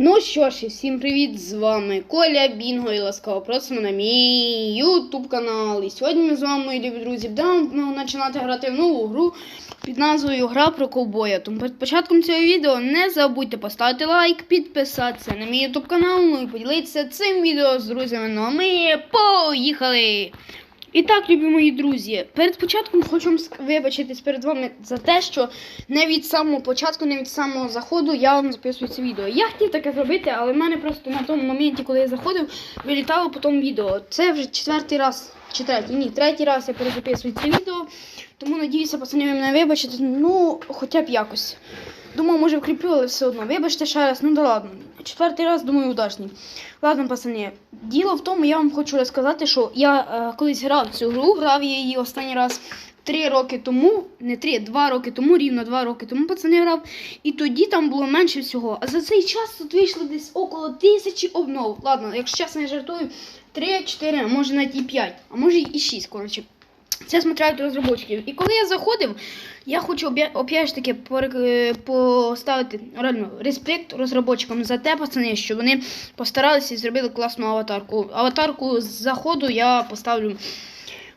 Ну що ж, і всім привіт! З вами Коля Бінго і ласкаво просимо на мій ютуб канал. І сьогодні ми з вами, любі друзі, будемо починати грати в нову гру під назвою Гра про ковбоя. Тому перед початком цього відео не забудьте поставити лайк, підписатися на мій ютуб канал, ну і поділитися цим відео з друзями. Ну а ми поїхали! І так, любі мої друзі, перед початком хочу вибачитись перед вами за те, що не від самого початку, не від самого заходу я вам записую це відео. Я хотів таке зробити, але в мене просто на тому моменті, коли я заходив, вилітало по тому відео. Це вже четвертий раз, чи третій, ні, третій раз я перезаписую це відео. Тому надіюся, пацани, ви мене вибачите, ну, хоча б якось. Думав, може вкріплю, але все одно. Вибачте ще раз, ну да ладно. Четвертий раз, думаю, удачний. Ладно, пацани, діло в тому, я вам хочу розказати, що я е, колись грав цю гру, грав я її останній раз три роки тому, не три, два роки тому, рівно два роки тому пацани грав. І тоді там було менше всього. А за цей час тут вийшло десь около тисячі обнов. Ладно, якщо чесно, я жартую, 3, 4, а може навіть і 5, а може і 6, коротше. Це смотря від розробників. І коли я заходив, я хочу опять ж таки е, поставити реально респект розробникам за те, пацани, що вони постаралися і зробили класну аватарку. Аватарку з заходу я поставлю.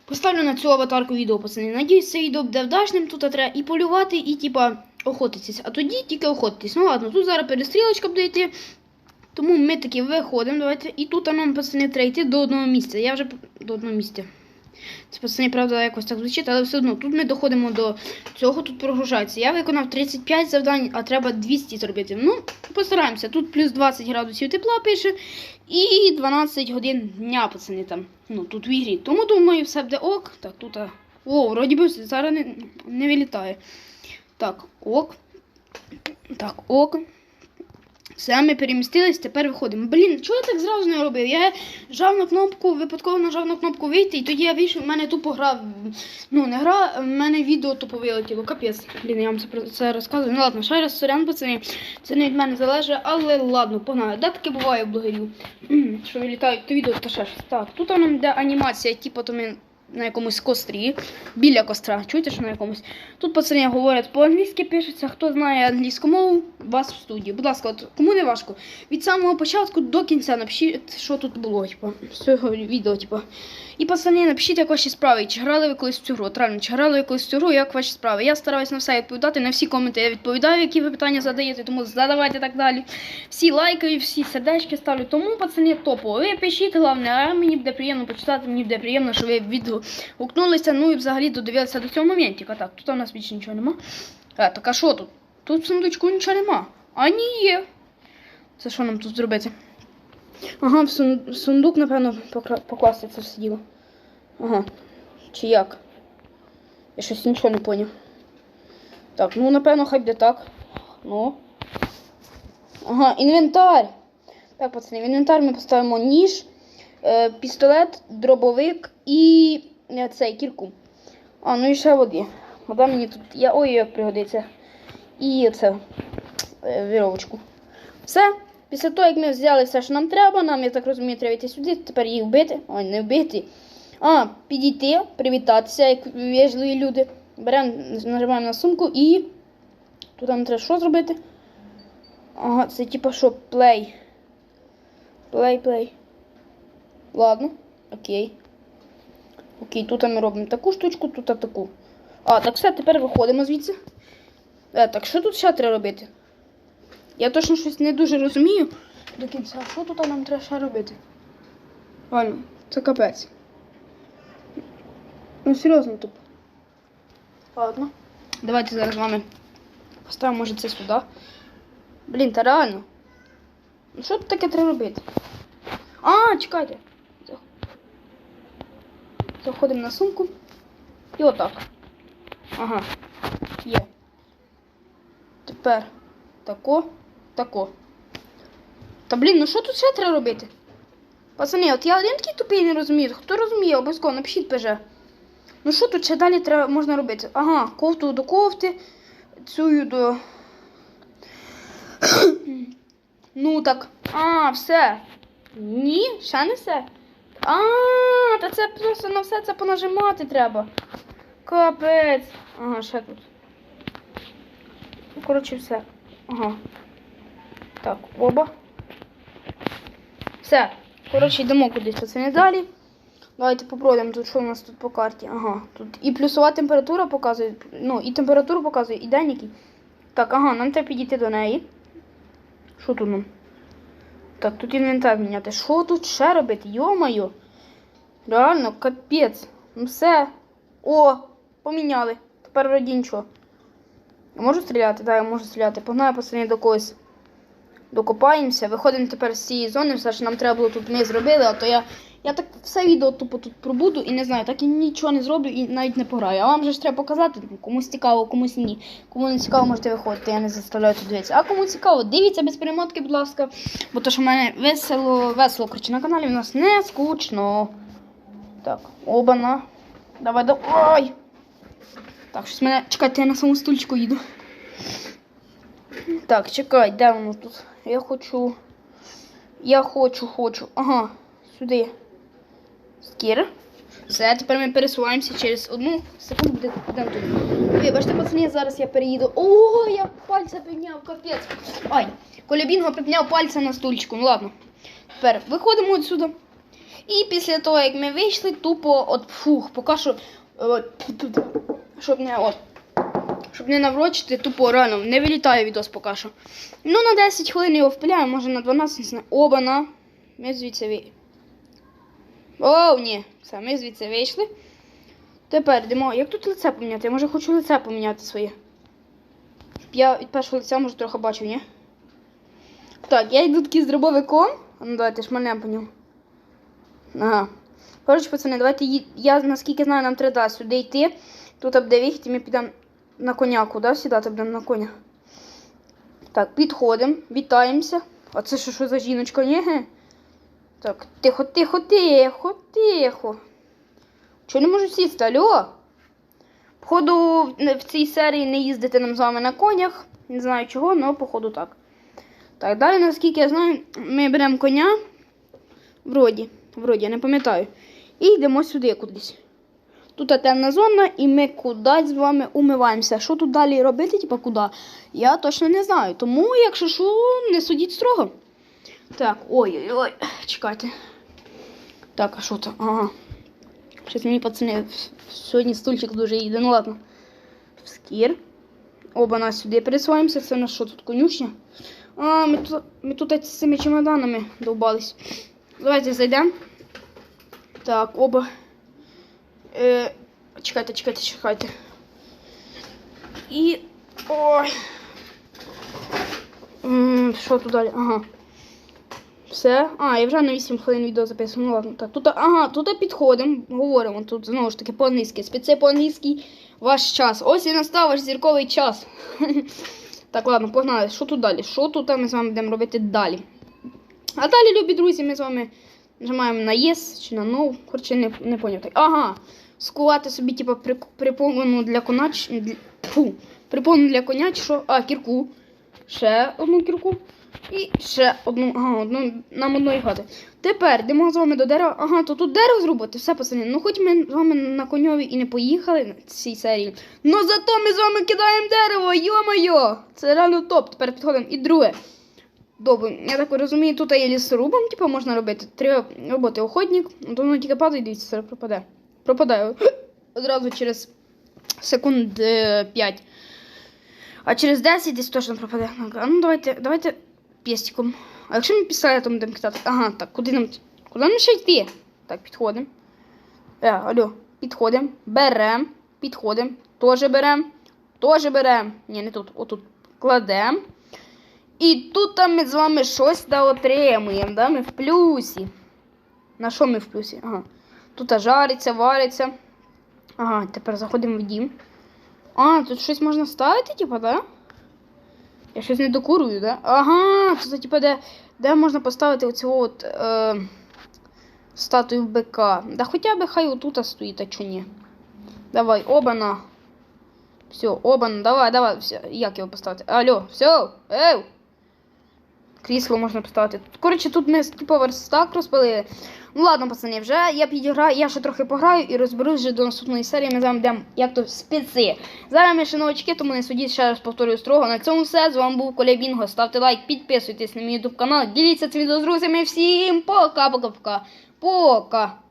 Поставлю на цю аватарку відео, пацани. Надіюсь, це відео буде вдачним. Тут треба і полювати, і типа охотитись. А тоді тільки охотитись. Ну ладно, тут зараз перестрілочка буде йти. Тому ми таки виходимо. Давайте. І тут нам, пацани, треба йти до одного місця. Я вже до одного місця. Це пацани, правда, якось так звучить, але все одно тут ми доходимо до цього, тут прогружається. Я виконав 35 завдань, а треба 200 зробити. Ну, постараємося. Тут плюс 20 градусів тепла пише і 12 годин дня, пацани там. Ну, тут в ігрі. Тому думаю, все буде ок. Так, тут. а, О, вроді би зараз не, не вилітає. Так, ок. Так, ок. Все, ми перемістились, тепер виходимо. Блін, чого я так зразу не робив? Я жав на кнопку, випадково нажав на кнопку вийти, і тоді я вийшов, в мене тупо гра. Ну, не гра, в мене відео тупо вилетіло. Капець. Блін, я вам це це розказую. Ну ладно, ще раз сорян, пацани. Це не від мене залежить, але ладно, погнали. Де таке буває у блогерів? Що вилітають то відео, то ще щось. Так, тут нам йде анімація, типу, то ми на якомусь кострі, біля костра. Чуєте, що на якомусь? Тут пацани говорять по-англійськи пишеться. Хто знає англійську мову, вас в студії. Будь ласка, от, кому не важко. Від самого початку до кінця напишіть, що тут було, типу, з цього відео, типу. І пацани, напишіть, як ваші справи. Чи грали ви колись в цю гру? От реально, чи грали ви колись в цю гру, як ваші справи? Я стараюсь на все відповідати, на всі коменти я відповідаю, які ви питання задаєте, тому задавайте так далі. Всі лайки, всі сердечки ставлю. Тому, пацани, топово. Ви пишіть, головне, а мені буде приємно почитати, мені буде приємно, що ви відгукнулися, ну і взагалі додивилися до цього моментика. Так, тут у нас більше нічого нема. А, так а що тут? Тут в сундучку нічого нема. А ні є. Це що нам тут зробити? Ага, в сундук, напевно, покласти це все діло. Ага. Чи як? Я щось нічого не поняв. Так, ну напевно, хай буде так. Ну. Ага, інвентар. Так, пацани, в інвентар ми поставимо ніж, е, пістолет, дробовик і цей кірку. А, ну і ще води. Вода мені тут. Я ой, як пригодиться. І це е, віровочку. Все. Після того, як ми взяли все, що нам треба, нам, я так розумію, треба йти сюди, тепер їх вбити. Ой, не вбити. А, підійти, привітатися, як вежливі люди. Беремо, нажимаємо на сумку і. Тут нам треба що зробити? Ага, це типа що, плей. Плей, плей. Ладно, окей. Окей, тут ми робимо таку штучку, тут таку. А, так все, тепер виходимо звідси. Е, так що тут ще треба робити? Я точно щось не дуже розумію до кінця. Що тут нам треба ще робити? Реально, це капець. Ну, серйозно тупо. Ладно. Давайте зараз з вами поставимо, може, це сюди. Блін, та реально. Ну що тут таке треба робити? А, чекайте. Зах- Заходимо на сумку. І отак. Ага. Є. Тепер тако, тако. Та блін, ну що тут ще треба робити? Пацани, от я один такий тупий не розумію. Хто розуміє, обов'язково напишіть ПЖ. Ну що тут ще далі треба можна робити? Ага, кофту до кофти, цю до. ну так. А, все. Ні, ще не все. А, та це просто на все це понажимати треба. Капець. Ага, ще тут. Ну, коротше, все. Ага. Так, оба. Все. Коротше, йдемо кудись пацани далі. Давайте попробуємо тут, що у нас тут по карті. Ага, тут і плюсова температура показує. Ну, і температуру показує, і день який. Так, ага, нам треба підійти до неї. Що тут нам? Так, тут інвентар міняти. Що тут ще робити? Йо-моє. Реально, капець. Ну все. О, поміняли. Тепер вроді нічого. Я можу стріляти? Так, я можу стріляти. Погнали пацани до когось. Докопаємося. Виходимо тепер з цієї зони, все що нам треба було тут ми зробили, а то я. Я так все відео тупо тут пробуду і не знаю, так і нічого не зроблю і навіть не пограю. А вам же ж треба показати, комусь цікаво, комусь ні. Кому не цікаво, можете виходити, я не заставляю тут дивитися. А кому цікаво, дивіться без перемотки, будь ласка. Бо то, що в мене весело, весело коротше, на каналі у нас не скучно. Так, обана. Давай, давай. Так, щось мене. Чекайте, я на самому стульчику їду. Так, чекай, де воно тут? Я хочу. Я хочу, хочу. Ага, сюди. Скір. Все, тепер ми пересуваємося через одну секунду буде тут. Вибачте, пацани, зараз я переїду. О, я пальця підняв, капець. Ай, Коля Бінго підняв пальця на стульчику. Ну ладно. Тепер виходимо отсюди. І після того, як ми вийшли, тупо от фух, поки що. е, тут, щоб не от. Щоб не наврочити, тупо реально не вилітає відос поки що. Ну, на 10 хвилин його впиляю, може на 12, не знаю. Оба-на. Ми звідси ви. Оу, ні. Все, ми звідси вийшли. Тепер йдемо. Як тут лице поміняти? Я може хочу лице поміняти своє. Щоб я від першого лиця може трохи бачив, ні? Так, я йду такий з дробовиком. Ну давайте шмальнемо по ньому. Ага. Коротше, пацани, давайте я наскільки знаю, нам треба сюди йти. Тут буде вихід, і ми підемо на коняку, да? Сідати будемо на коня. Так, підходимо, вітаємося. А це що, що за жіночка, ні? Так, тихо, тихо, тихо, тихо. Чого не можу сісти, алло? Походу, в цій серії не їздити нам з вами на конях. Не знаю чого, але походу так. Так, далі, наскільки я знаю, ми беремо коня. Вроді, вроді, я не пам'ятаю. І йдемо сюди кудись. Тут темна зона, і ми кудись з вами умиваємося. Що тут далі робити, типа куди? Я точно не знаю. Тому, якщо що, не судіть строго. Так, ой-ой-ой, чекайте. Так, а що це? Ага. Щось мені, пацани, сьогодні стульчик дуже їде. Ну ладно. В Скір. Оба нас сюди пересуваємося. Це на що тут конюшня? А, ми тут, ми тут з цими чемоданами довбались. Давайте зайдемо. Так, оба. Е, чекайте, чекайте, чекайте. І. Ой. Що тут далі? Ага. Все. А, я вже на 8 хвилин відео записую. Ну ладно, так. Тут, ага, тут підходимо, говоримо. Тут знову ж таки по-англійськи. Спеце по-англійськи ваш час. Ось і настав ваш зірковий час. так, ладно, погнали. Що тут далі? Що тут ми з вами будемо робити далі? А далі, любі друзі, ми з вами нажимаємо на Yes чи на No. Коротше, не, не поняв. так. Ага. Скувати собі, типу, при, припомину для Для, фу, припомину для коня, чи що? А, кірку. Ще одну кірку. І ще одну, ага, одну нам одної хати. Тепер йдемо з вами до дерева. Ага, то тут дерево зробити, все пацани. Ну хоч ми з вами на коньові і не поїхали на цій серії. Ну зато ми з вами кидаємо дерево, йо-моє! Це реально топ. Тепер підходимо. І друге. Добре, я так розумію, тут є лісорубом, типу, можна робити. Треба робити охотник, то воно тільки падає, дивіться, зараз пропаде. Пропадає. Одразу через секунд 5. А через 10 десь точно пропаде. Ну давайте, давайте пестиком. А якщо ми пістолетом будемо кидати? Ага, так, куди нам. Куди нам ще йти? Так, підходимо. Е, алло, підходимо. Берем, підходимо. Тоже берем. Тоже берем. Ні, не тут. Отут. Кладемо. І тут ми з вами щось да отримуємо, да? Ми в плюсі. На що ми в плюсі? Ага. Тут жариться, вариться. Ага, тепер заходимо в дім. А, тут щось можна ставити, типа, да? Я щось не докурую, да? Ага, це типа де, де можна поставити оцю от е, статую БК. Да хоча б хай отут стоїть, а чи ні. Давай, обана. Все, обана, давай, давай, все. Як його поставити? Алло, все, ей! Крісло можна поставити. Коротше, тут ми типу верстак розпалили. Ну ладно, пацани, вже я підіграю, я ще трохи пограю і розберусь вже до наступної серії. Ми з вами йдемо, як то спеці. Зараз ми ще новачки, тому не судіть, ще раз повторюю строго. На цьому все. З вами був Коля Бінго. Ставте лайк, підписуйтесь на мій YouTube канал, діліться цим відео з друзями. Всім пока-пока-пока. Пока.